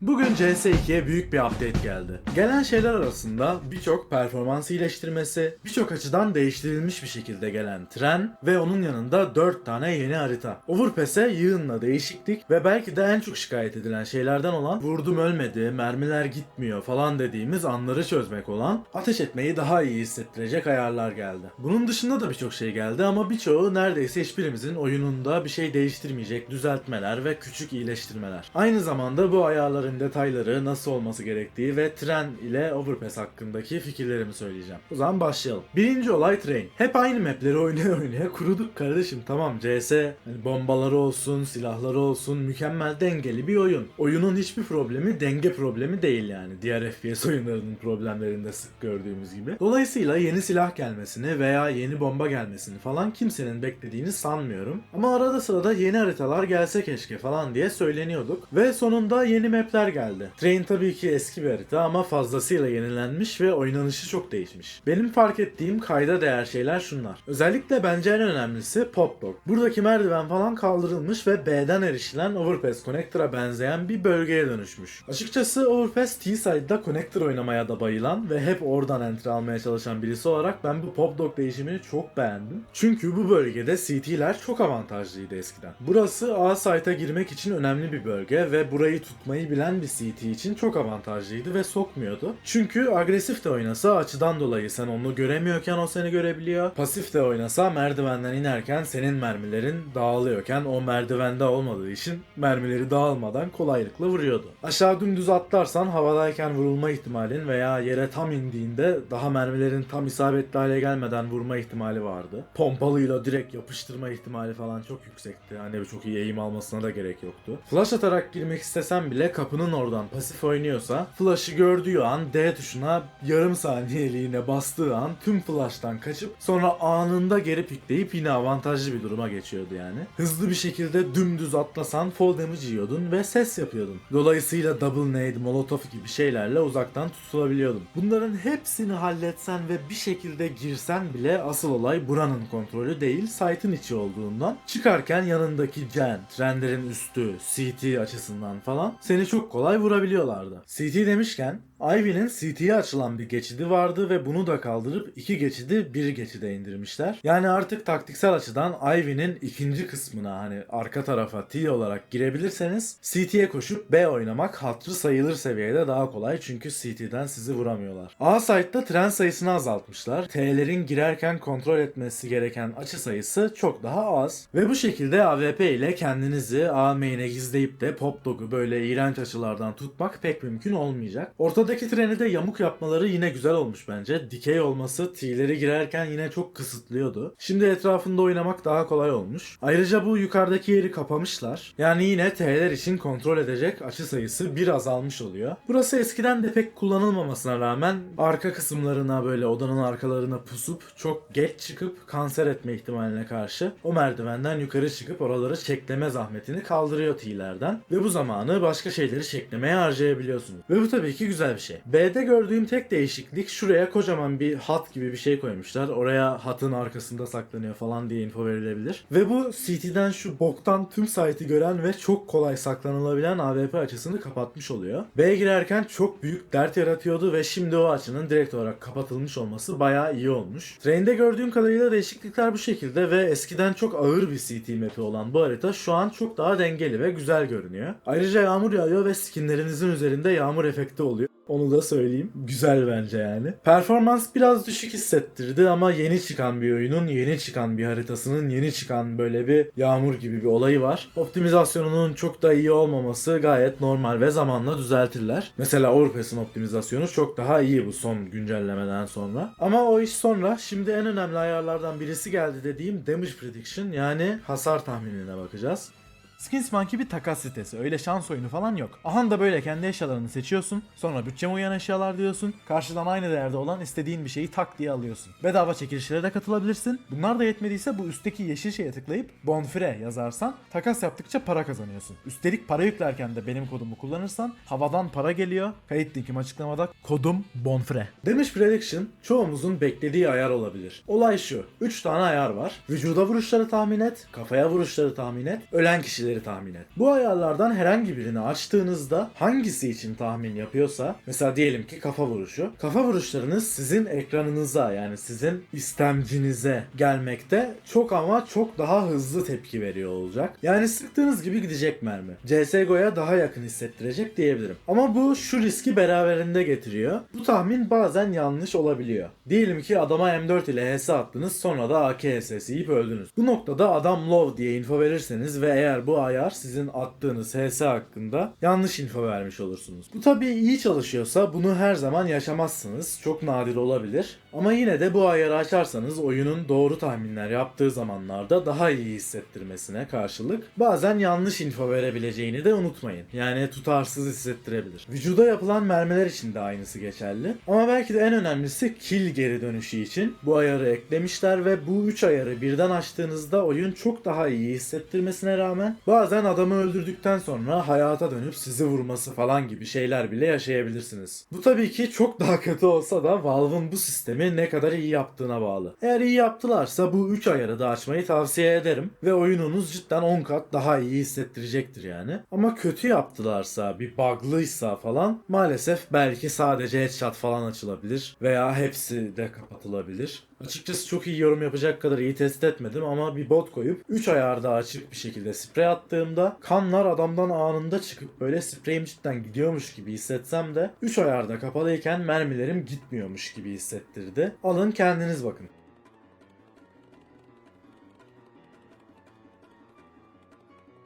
Bugün CS2'ye büyük bir update geldi. Gelen şeyler arasında birçok performans iyileştirmesi, birçok açıdan değiştirilmiş bir şekilde gelen tren ve onun yanında 4 tane yeni harita. Overpass'e yığınla değişiklik ve belki de en çok şikayet edilen şeylerden olan vurdum ölmedi, mermiler gitmiyor falan dediğimiz anları çözmek olan ateş etmeyi daha iyi hissettirecek ayarlar geldi. Bunun dışında da birçok şey geldi ama birçoğu neredeyse hiçbirimizin oyununda bir şey değiştirmeyecek düzeltmeler ve küçük iyileştirmeler. Aynı zamanda bu ayarların detayları, nasıl olması gerektiği ve tren ile Overpass hakkındaki fikirlerimi söyleyeceğim. O zaman başlayalım. Birinci olay Train. Hep aynı mapleri oynaya oynaya kuruduk kardeşim. Tamam CS hani bombaları olsun, silahları olsun mükemmel dengeli bir oyun. Oyunun hiçbir problemi denge problemi değil yani. Diğer FPS oyunlarının problemlerinde sık gördüğümüz gibi. Dolayısıyla yeni silah gelmesini veya yeni bomba gelmesini falan kimsenin beklediğini sanmıyorum. Ama arada sırada yeni haritalar gelse keşke falan diye söyleniyorduk. Ve sonunda yeni mapler geldi. Train tabii ki eski bir harita ama fazlasıyla yenilenmiş ve oynanışı çok değişmiş. Benim fark ettiğim kayda değer şeyler şunlar. Özellikle bence en önemlisi Pop Dog. Buradaki merdiven falan kaldırılmış ve B'den erişilen Overpass Connector'a benzeyen bir bölgeye dönüşmüş. Açıkçası Overpass T-Side'da Connector oynamaya da bayılan ve hep oradan entry almaya çalışan birisi olarak ben bu Pop Dog değişimini çok beğendim. Çünkü bu bölgede CT'ler çok avantajlıydı eskiden. Burası A site'a girmek için önemli bir bölge ve burayı tutmayı bilen bir CT için çok avantajlıydı ve sokmuyordu. Çünkü agresif de oynasa açıdan dolayı sen onu göremiyorken o seni görebiliyor. Pasif de oynasa merdivenden inerken senin mermilerin dağılıyorken o merdivende olmadığı için mermileri dağılmadan kolaylıkla vuruyordu. Aşağı dümdüz atlarsan havadayken vurulma ihtimalin veya yere tam indiğinde daha mermilerin tam isabetli hale gelmeden vurma ihtimali vardı. Pompalıyla direkt yapıştırma ihtimali falan çok yüksekti. Hani çok iyi eğim almasına da gerek yoktu. Flash atarak girmek istesen bile kapının oradan pasif oynuyorsa flash'ı gördüğü an D tuşuna yarım saniyeliğine bastığı an tüm flash'tan kaçıp sonra anında geri pikleyip yine avantajlı bir duruma geçiyordu yani. Hızlı bir şekilde dümdüz atlasan fall damage yiyordun ve ses yapıyordun. Dolayısıyla double nade, molotof gibi şeylerle uzaktan tutulabiliyordun. Bunların hepsini halletsen ve bir şekilde girsen bile asıl olay buranın kontrolü değil site'ın içi olduğundan çıkarken yanındaki gen, trenlerin üstü, CT açısından falan seni çok kolay vurabiliyorlardı. CT demişken Ivy'nin CT'ye açılan bir geçidi vardı ve bunu da kaldırıp iki geçidi bir geçide indirmişler. Yani artık taktiksel açıdan Ivy'nin ikinci kısmına hani arka tarafa T olarak girebilirseniz CT'ye koşup B oynamak hatırı sayılır seviyede daha kolay çünkü CT'den sizi vuramıyorlar. A site'da tren sayısını azaltmışlar. T'lerin girerken kontrol etmesi gereken açı sayısı çok daha az. Ve bu şekilde AWP ile kendinizi A main'e gizleyip de Pop Dog'u böyle iğrenç açılardan tutmak pek mümkün olmayacak. Ortadaki treni de yamuk yapmaları yine güzel olmuş bence. Dikey olması T'leri girerken yine çok kısıtlıyordu. Şimdi etrafında oynamak daha kolay olmuş. Ayrıca bu yukarıdaki yeri kapamışlar. Yani yine T'ler için kontrol edecek açı sayısı bir azalmış oluyor. Burası eskiden de pek kullanılmamasına rağmen arka kısımlarına böyle odanın arkalarına pusup çok geç çıkıp kanser etme ihtimaline karşı o merdivenden yukarı çıkıp oraları çekleme zahmetini kaldırıyor T'lerden. Ve bu zamanı başka şeyleri çeklemeye harcayabiliyorsunuz. Ve bu tabii ki güzel bir şey. B'de gördüğüm tek değişiklik şuraya kocaman bir hat gibi bir şey koymuşlar. Oraya hatın arkasında saklanıyor falan diye info verilebilir. Ve bu CT'den şu boktan tüm site'i gören ve çok kolay saklanılabilen AWP açısını kapatmış oluyor. B'ye girerken çok büyük dert yaratıyordu ve şimdi o açının direkt olarak kapatılmış olması bayağı iyi olmuş. Train'de gördüğüm kadarıyla değişiklikler bu şekilde ve eskiden çok ağır bir CT map'i olan bu harita şu an çok daha dengeli ve güzel görünüyor. Ayrıca yağmur yağıyor ve skinlerinizin üzerinde yağmur efekti oluyor. Onu da söyleyeyim. Güzel bence yani. Performans biraz düşük hissettirdi ama yeni çıkan bir oyunun, yeni çıkan bir haritasının, yeni çıkan böyle bir yağmur gibi bir olayı var. Optimizasyonunun çok da iyi olmaması gayet normal ve zamanla düzeltirler. Mesela Overpass'ın optimizasyonu çok daha iyi bu son güncellemeden sonra. Ama o iş sonra şimdi en önemli ayarlardan birisi geldi dediğim Damage Prediction yani hasar tahminine bakacağız. Skinsmonkey bir takas sitesi. Öyle şans oyunu falan yok. Ahan da böyle kendi eşyalarını seçiyorsun. Sonra bütçeme uyan eşyalar diyorsun. Karşıdan aynı değerde olan istediğin bir şeyi tak diye alıyorsun. Bedava çekilişlere de katılabilirsin. Bunlar da yetmediyse bu üstteki yeşil şeye tıklayıp Bonfire yazarsan takas yaptıkça para kazanıyorsun. Üstelik para yüklerken de benim kodumu kullanırsan havadan para geliyor. Kayıt linkim açıklamada. Kodum Bonfire. Damage Prediction çoğumuzun beklediği ayar olabilir. Olay şu. 3 tane ayar var. Vücuda vuruşları tahmin et, kafaya vuruşları tahmin et, ölen kişileri kişileri tahmin et. Bu ayarlardan herhangi birini açtığınızda hangisi için tahmin yapıyorsa mesela diyelim ki kafa vuruşu. Kafa vuruşlarınız sizin ekranınıza yani sizin istemcinize gelmekte çok ama çok daha hızlı tepki veriyor olacak. Yani sıktığınız gibi gidecek mermi. CSGO'ya daha yakın hissettirecek diyebilirim. Ama bu şu riski beraberinde getiriyor. Bu tahmin bazen yanlış olabiliyor. Diyelim ki adama M4 ile HS attınız sonra da AK yiyip öldünüz. Bu noktada adam low diye info verirseniz ve eğer bu ayar sizin attığınız HS hakkında yanlış info vermiş olursunuz. Bu tabii iyi çalışıyorsa bunu her zaman yaşamazsınız. Çok nadir olabilir. Ama yine de bu ayarı açarsanız oyunun doğru tahminler yaptığı zamanlarda daha iyi hissettirmesine karşılık bazen yanlış info verebileceğini de unutmayın. Yani tutarsız hissettirebilir. Vücuda yapılan mermiler için de aynısı geçerli. Ama belki de en önemlisi kill geri dönüşü için bu ayarı eklemişler ve bu 3 ayarı birden açtığınızda oyun çok daha iyi hissettirmesine rağmen bazen adamı öldürdükten sonra hayata dönüp sizi vurması falan gibi şeyler bile yaşayabilirsiniz. Bu tabii ki çok daha kötü olsa da Valve'ın bu sistemi ne kadar iyi yaptığına bağlı. Eğer iyi yaptılarsa bu 3 ayarı da açmayı tavsiye ederim ve oyununuz cidden 10 kat daha iyi hissettirecektir yani. Ama kötü yaptılarsa, bir bug'lıysa falan maalesef belki sadece headshot falan açılabilir veya hepsi de kapatılabilir. Açıkçası çok iyi yorum yapacak kadar iyi test etmedim ama bir bot koyup 3 ayarda açık bir şekilde sprey attığımda kanlar adamdan anında çıkıp böyle spreyim cidden gidiyormuş gibi hissetsem de 3 ayarda kapalıyken mermilerim gitmiyormuş gibi hissettirdi. Alın kendiniz bakın.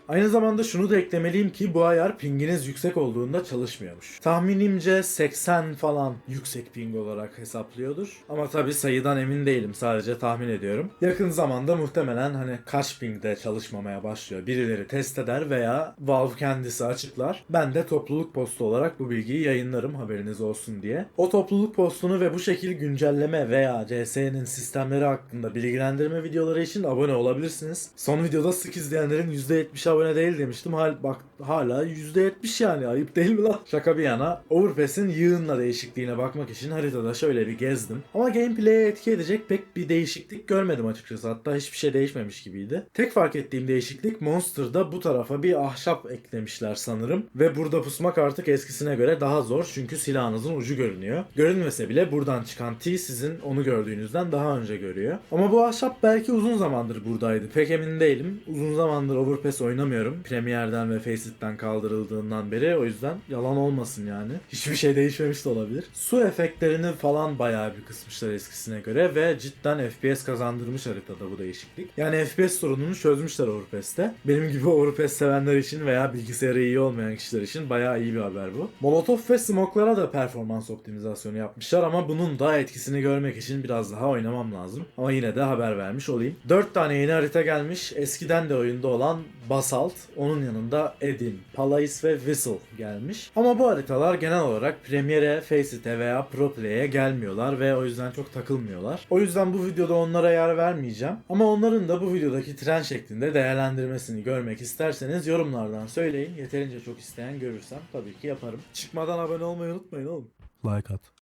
Aynı zamanda şunu da eklemeliyim ki bu ayar pinginiz yüksek olduğunda çalışmıyormuş. Tahminimce 80 falan yüksek ping olarak hesaplıyordur. Ama tabi sayıdan emin değilim sadece tahmin ediyorum. Yakın zamanda muhtemelen hani kaç pingde çalışmamaya başlıyor. Birileri test eder veya Valve kendisi açıklar. Ben de topluluk postu olarak bu bilgiyi yayınlarım haberiniz olsun diye. O topluluk postunu ve bu şekil güncelleme veya CS'nin sistemleri hakkında bilgilendirme videoları için abone olabilirsiniz. Son videoda sık izleyenlerin %70 abone değil demiştim. Hal, bak hala %70 yani ayıp değil mi lan? Şaka bir yana Overpass'in yığınla değişikliğine bakmak için haritada şöyle bir gezdim. Ama gameplay'e etki edecek pek bir değişiklik görmedim açıkçası. Hatta hiçbir şey değişmemiş gibiydi. Tek fark ettiğim değişiklik Monster'da bu tarafa bir ahşap eklemişler sanırım. Ve burada pusmak artık eskisine göre daha zor çünkü silahınızın ucu görünüyor. Görünmese bile buradan çıkan T sizin onu gördüğünüzden daha önce görüyor. Ama bu ahşap belki uzun zamandır buradaydı. Pek emin değilim. Uzun zamandır Overpass oynamıyorum. Premier'den ve Facet'ten kaldırıldığından beri o yüzden yalan olmasın yani. Hiçbir şey değişmemiş de olabilir. Su efektlerini falan bayağı bir kısmışlar eskisine göre ve cidden FPS kazandırmış haritada bu değişiklik. Yani FPS sorununu çözmüşler Overpass'te. Benim gibi Overpass sevenler için veya bilgisayarı iyi olmayan kişiler için bayağı iyi bir haber bu. Molotov ve Smoke'lara da performans optimizasyonu yapmışlar ama bunun da etkisini görmek için biraz daha oynamam lazım. Ama yine de haber vermiş olayım. 4 tane yeni harita gelmiş. Eskiden de oyunda olan Basalt, onun yanında Edin, Palais ve Whistle gelmiş. Ama bu haritalar genel olarak Premiere, Facet'e veya ProPlay'e gelmiyorlar ve o yüzden çok takılmıyorlar. O yüzden bu videoda onlara yer vermeyeceğim. Ama onların da bu videodaki tren şeklinde değerlendirmesini görmek isterseniz yorumlardan söyleyin. Yeterince çok isteyen görürsem tabii ki yaparım. Çıkmadan abone olmayı unutmayın oğlum. Like at.